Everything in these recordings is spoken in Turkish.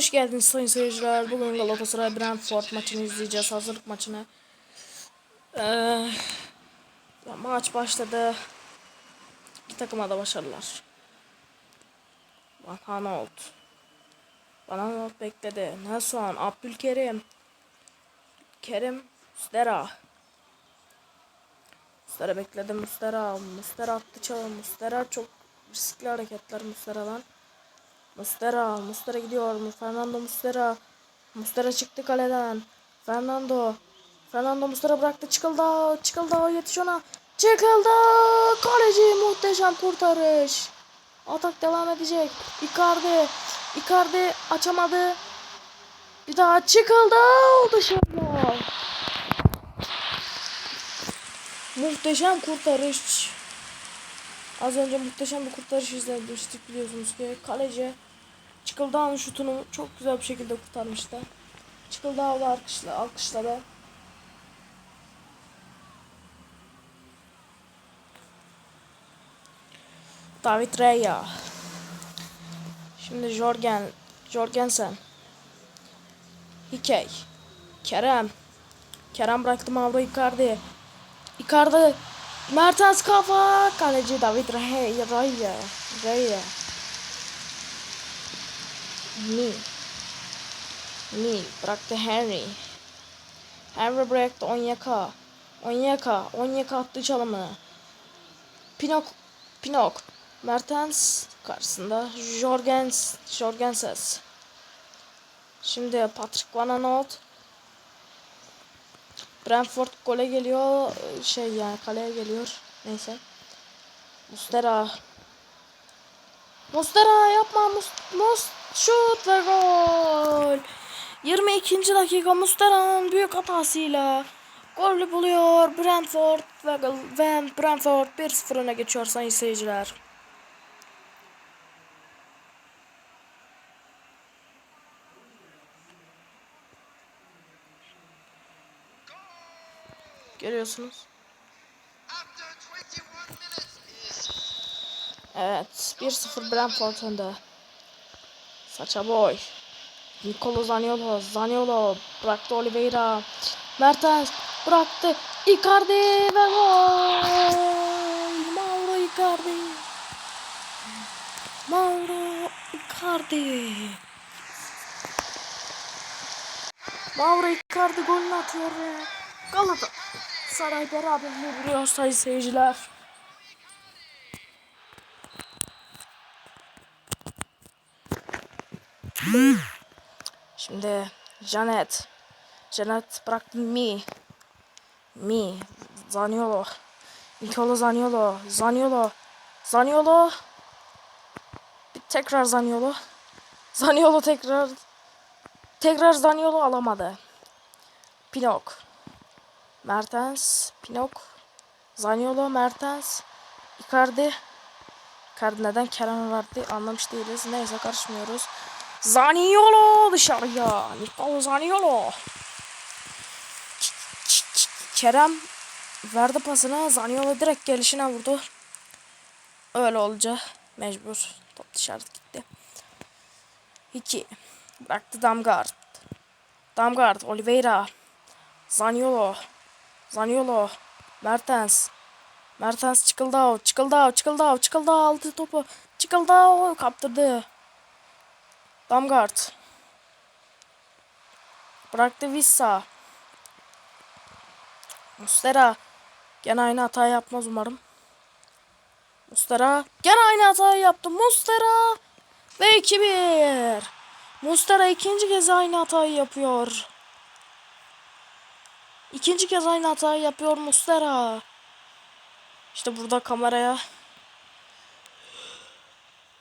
Hoş geldiniz sayın seyirciler. Bugün Galatasaray Brentford maçını izleyeceğiz. Hazırlık maçını. Ee, maç başladı. İki takıma da başarılar. Van Hanolt. Van Hanolt bekledi. Nelson, Abdülkerim. Kerim, Mustera. Mustera bekledi. Mustera. Mustera attı çalı. Mustera çok riskli hareketler Mustera'dan. Mustera, Mustera gidiyor. Fernando Mustera. Mustera çıktı kaleden. Fernando. Fernando Mustera bıraktı. Çıkıldı. Çıkıldı. Yetiş ona. Çıkıldı. Kaleci muhteşem kurtarış. Atak devam edecek. Icardi. Icardi açamadı. Bir daha çıkıldı. Dışarıda. Muhteşem kurtarış. Az önce muhteşem bir kurtarış izlemiştik biliyorsunuz ki. Kaleci Çıkıldağ'ın şutunu çok güzel bir şekilde kurtarmıştı. Çıkıldağ da alkışla, alkışladı. David Raya. Şimdi Jorgen, Jorgensen. Hikey. Kerem. Kerem bıraktı Mauro Icardi. Icardi. Mertens kafa. Kaleci David Raya. Raya. Raya. Mi. Mi. Bıraktı Henry. Henry bıraktı Onyeka. Onyeka. Onyeka attı çalımı. Pinok. Pinok. Mertens karşısında. Jorgens. Jorgenses. Şimdi Patrick Van Aanholt. Brentford gole geliyor. Şey yani kaleye geliyor. Neyse. Mustera. Mustera yapma. Mus, mus şut ve gol. 22. dakika Mustera'nın büyük hatasıyla golü buluyor Brentford ve, ve Brentford 1-0 öne geçiyor sayın seyirciler. Görüyorsunuz. Evet. 1-0 Brentford önde. Saça boy. Nicolo Zaniolo. Zaniolo bıraktı Oliveira. Mertens bıraktı. Icardi ve gol. Mauro Icardi. Mauro Icardi. Mauro Icardi golünü atıyor ve Galatasaray beraberliği vuruyor sayın seyirciler. Şimdi Janet. Janet bıraktı Mi. Mi. Zaniolo. Nicolo Zaniolo. Zaniolo. Zaniolo. Bir tekrar Zaniolo. Zaniolo tekrar. Tekrar Zaniolo alamadı. Pinok. Mertens. Pinok. Zaniolo. Mertens. Icardi. Icardi neden Kerem'e verdi anlamış değiliz. Neyse karışmıyoruz. Zaniolo dışarıya. Nicolo Zaniolo. Kerem verdi pasını. Zaniolo direkt gelişine vurdu. Öyle olunca mecbur. Top dışarı gitti. 2. Bıraktı Damgard. Damgard. Oliveira. Zaniolo. Zaniolo. Mertens. Mertens çıkıldı. Çıkıldı. Çıkıldı. Çıkıldı. Aldı topu. Çıkıldı. Kaptırdı. Damgard. Bıraktı Vissa. Mustera. Gene aynı hata yapmaz umarım. Mustera. Gene aynı hatayı yaptı. Mustera. Ve 2-1. Mustera ikinci kez aynı hatayı yapıyor. İkinci kez aynı hatayı yapıyor Mustera. İşte burada kameraya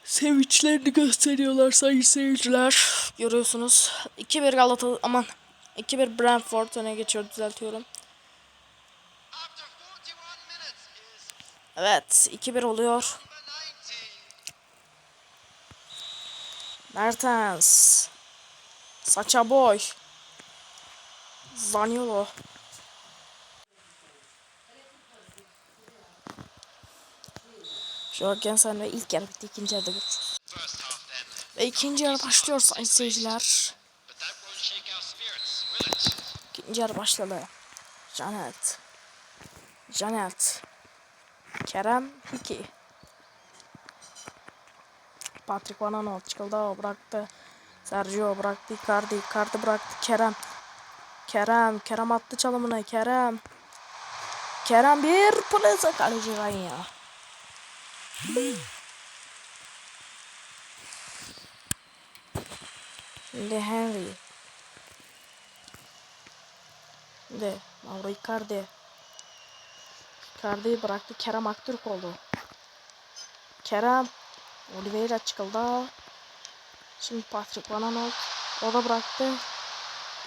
sevinçlerini gösteriyorlar sayın seyirciler. Görüyorsunuz. 2-1 Galata aman 2-1 Brentford öne geçiyor düzeltiyorum. Evet 2-1 oluyor. Mertens. Saça boy. Zaniolo. Jorgensen ve ilk yarı bitti. ikinci yarıda görüşürüz. Ve ikinci yarı başlıyor sayın seyirciler. İkinci yarı başladı. Janet. Janet. Kerem Hiki. Patrick Van Aanholt çıkıldı. Bıraktı. Sergio bıraktı. Icardi. Icardi bıraktı. Kerem. Kerem. Kerem attı çalımını. Kerem. Kerem bir plase kaleci ya. Şimdi Henry. Şimdi Mauro Icardi. Icardi'yi bıraktı. Kerem Aktürk oldu. Kerem. Oliveira çıkıldı. Şimdi Patrick Van Aanholt. O da bıraktı.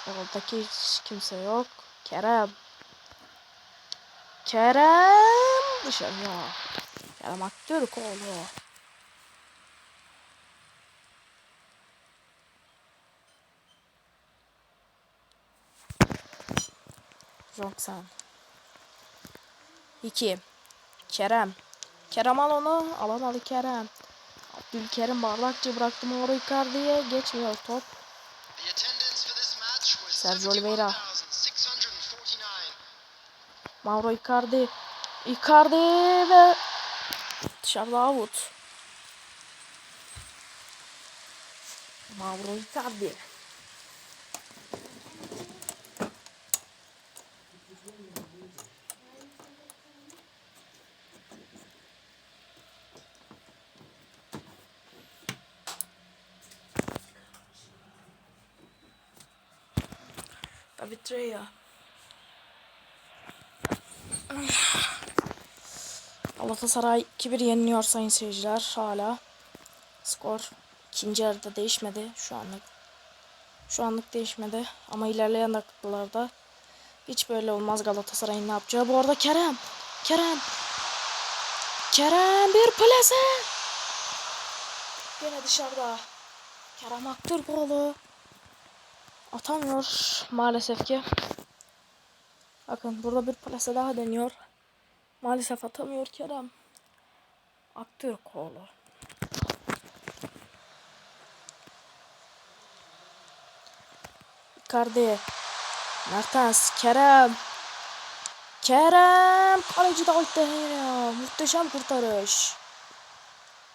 Oradaki hiç kimse yok. Kerem. Kerem. Dışarıya. Kerem Aktürk oldu. Johnson. 2. Kerem. Kerem al onu. Alamadı Kerem. Abdülkerim bardakçı bıraktı Mauro Icardi'ye. Geçmiyor top. Sergio Oliveira. 71,649. Mauro Icardi. Icardi ve dışarıda out. Mauro Icardi. David Raya. Galatasaray 2-1 yeniliyor sayın seyirciler hala. Skor ikinci yarıda değişmedi şu anlık. Şu anlık değişmedi ama ilerleyen dakikalarda hiç böyle olmaz Galatasaray'ın ne yapacağı. Bu arada Kerem, Kerem, Kerem bir plase. Yine dışarıda. Kerem Aktürkoğlu atamıyor maalesef ki. Bakın burada bir plase daha deniyor. Maalesef atamıyor Kerem. Aktürkoğlu. Icardi. Mertens. Kerem. Kerem. Kaleci de ya. Muhteşem kurtarış.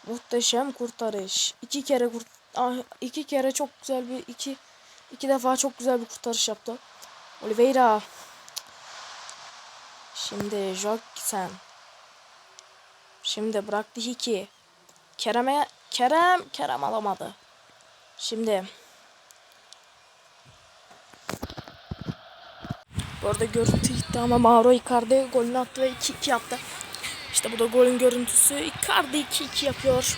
Muhteşem kurtarış. İki kere kurt ah, iki kere çok güzel bir iki iki defa çok güzel bir kurtarış yaptı. Oliveira. Şimdi Joksen. Şimdi bıraktı Hiki. Kerem'e Kerem Kerem alamadı. Şimdi Bu arada görüntü gitti ama Mauro Icardi golünü attı ve 2-2 yaptı. İşte bu da golün görüntüsü. Icardi 2-2 yapıyor.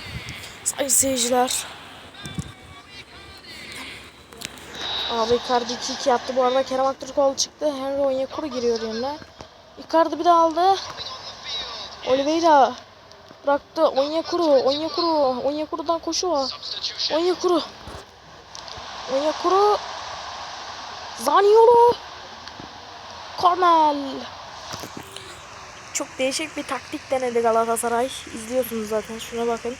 Sayın seyirciler. Abi Icardi 2-2 yaptı. Bu arada Kerem Aktürkoğlu çıktı. Henry Onyekuru giriyor yerine. Icardi bir de aldı. Oliveira bıraktı. Onyekuru, Onyekuru, Onyekuru'dan koşu var. Onyekuru. Onyekuru. Zaniolo. Kornel. Çok değişik bir taktik denedi Galatasaray. İzliyorsunuz zaten. Şuna bakın.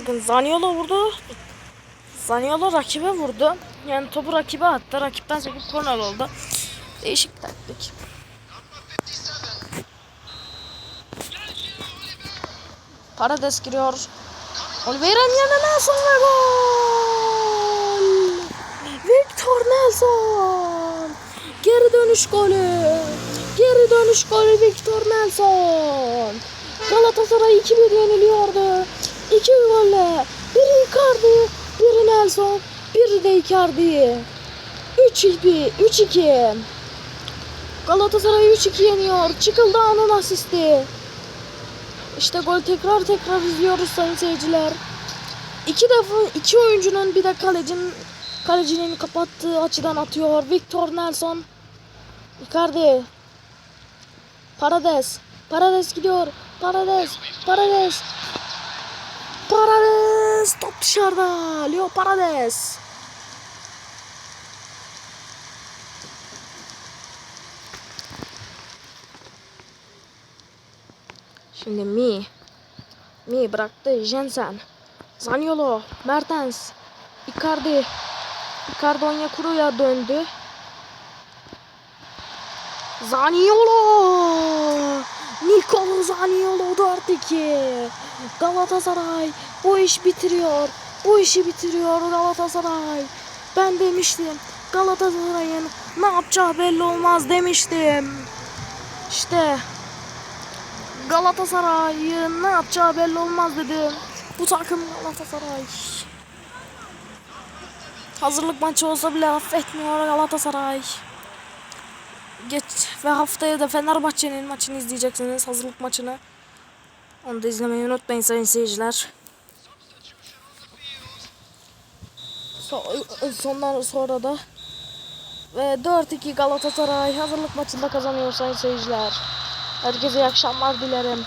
Bakın Zaniolo vurdu. Zaniolo rakibe vurdu. Yani topu rakibe attı. Rakipten sekip kornel oldu. Değişik taktik. Parades giriyor. Oliveira'nın yanına Nelson ve gol! Victor Nelson! Geri dönüş golü! Geri dönüş golü Victor Nelson! Galatasaray 2-1 yeniliyordu. 2 golle. Biri Icardi, biri Nelson, biri de Icardi. 3-2, 3-2. Galatasaray 3-2 yeniyor. Çıkıldağ'ın asisti. İşte gol tekrar tekrar izliyoruz sayın seyirciler. İki defa iki oyuncunun bir de kalecinin kalecinin kapattığı açıdan atıyor. Victor Nelson. Icardi. Parades. Parades gidiyor. Parades. Parades. Parades. Top dışarıda. Leo Parades. Şimdi Mi. Mi bıraktı Jensen. Zaniolo, Mertens, Icardi. Icardi Onyekuru'ya döndü. Zaniolo! Nicolo Zaniolo 4-2. Galatasaray bu iş bitiriyor. Bu işi bitiriyor Galatasaray. Ben demiştim Galatasaray'ın ne yapacağı belli olmaz demiştim. İşte Galatasaray'ın ne yapacağı belli olmaz dedim. Bu takım Galatasaray. Hazırlık maçı olsa bile affetmiyor Galatasaray. Geç ve haftaya da Fenerbahçe'nin maçını izleyeceksiniz. Hazırlık maçını. Onu da izlemeyi unutmayın sayın seyirciler. So- sondan sonra da ve 4-2 Galatasaray hazırlık maçında kazanıyor sayın seyirciler. Herkese iyi akşamlar dilerim.